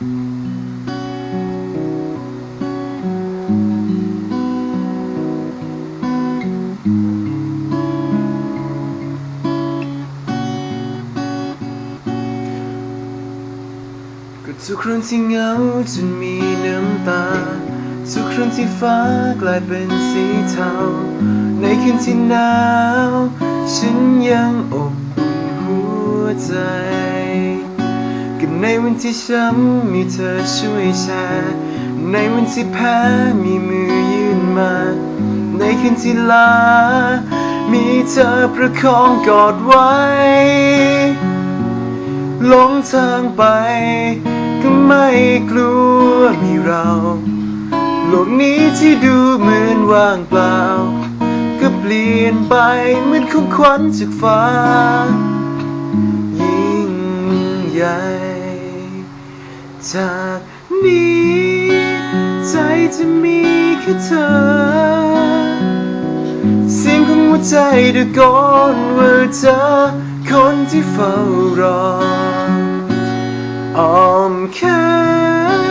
ก็ทุกครั้งที่เหงาจนมีน้ำตา ทุกครั้งที่ฟ้ากลายเป็นสีเทา ในคืนที่หนาว ฉันยังอบอุ่นหัวใจ ก็ในวันที่ช้ำมีเธอช่วยแชร์ในวันที่แพ้มีมือยื่นมา ในคืนที่ลา มีเธอประคองกอดไว้หลงทางไป ก็ไม่กลัวมีเราโลกนี้ที่ดูเหมือนว่างเปล่า ก็เปลี่ยนไปเหมือนของขวัญจากฟ้า ยิ่งใหญ่ จากนี้ ใจจะมีแค่เธอ เสียงของหัวใจตะโกนว่าเธอคนที่เฝ้ารออ้อมแข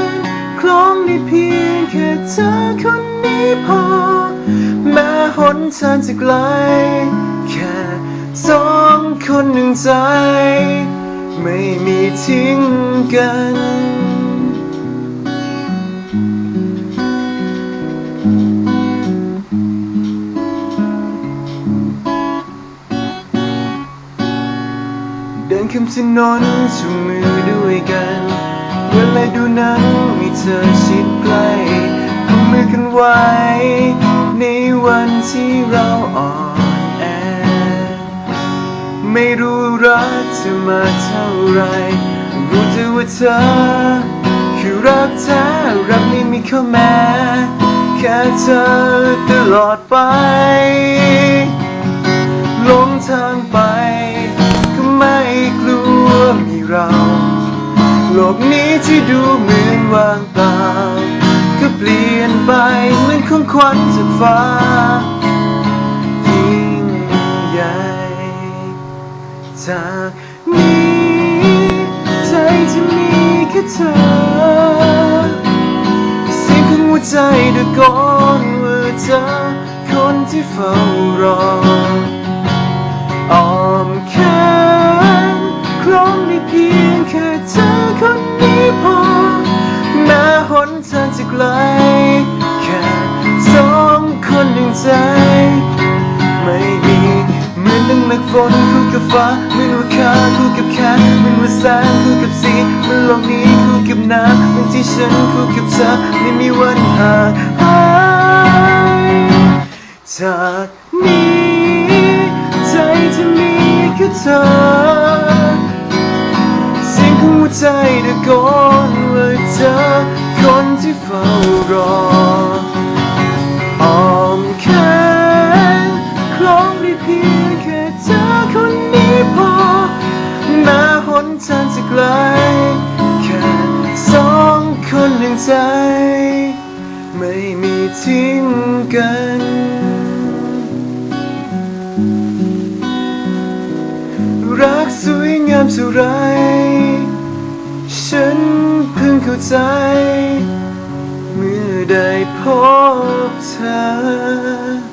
นคล้องได้เพียงแค่เธอคนนี้พอ แม้หนทางจะไกล แค่สองคนหนึ่งใจ ไม่มีทิ้งกัน เดินข้ามถนนจูมือด้วยกัน เวลาดูหนังมีเธอชิดใกล้เอามือกันไว้ ในวันที่เราอ่อนแอ ไม่รู้รักเธอมาเท่าไร รู้แต่ว่าเธอคือรักแท้รักไม่มีข้อแม้ แค่เธอตลอดไปหลงทางไปก็ไม่กลัวมีเรา โลกนี้ที่ดูเหมือนว่างเปล่าก็เปลี่ยนไปเหมือนของขวัญจากฟ้า ยิ่งใหญ่จากนี้ใจจะมีแค่เธอ ใจตะโกนว่าเธอคนที่เฝ้ารออ้อมแขนคล้องได้เพียงแค่เธอคนนี้พอแม้หนทางจะไกลแค่สองคนหนึ่งใจ ไม่มีเหมือนดังเมฆฝนคู่ กับฟ้าเหมือนว่าข้าคู่กับแค่เหมือนว่าแสงคู่กับสีเหมือนโลกนี้คู่กับน้ำมือนที่ฉันคู่กับเธอไม่มีวันห่างหายจากนี้ใจจะมีแค่เธอเสียงของหัวใจตะโกนว่าเธอคนที่เฝ้ารอ ไกล แค่สองคนหนึ่งใจ ไม่มีทิ้งกัน รักสวยงามสุดไร ฉันเพิ่งเข้าใจ เมื่อได้พบเธอ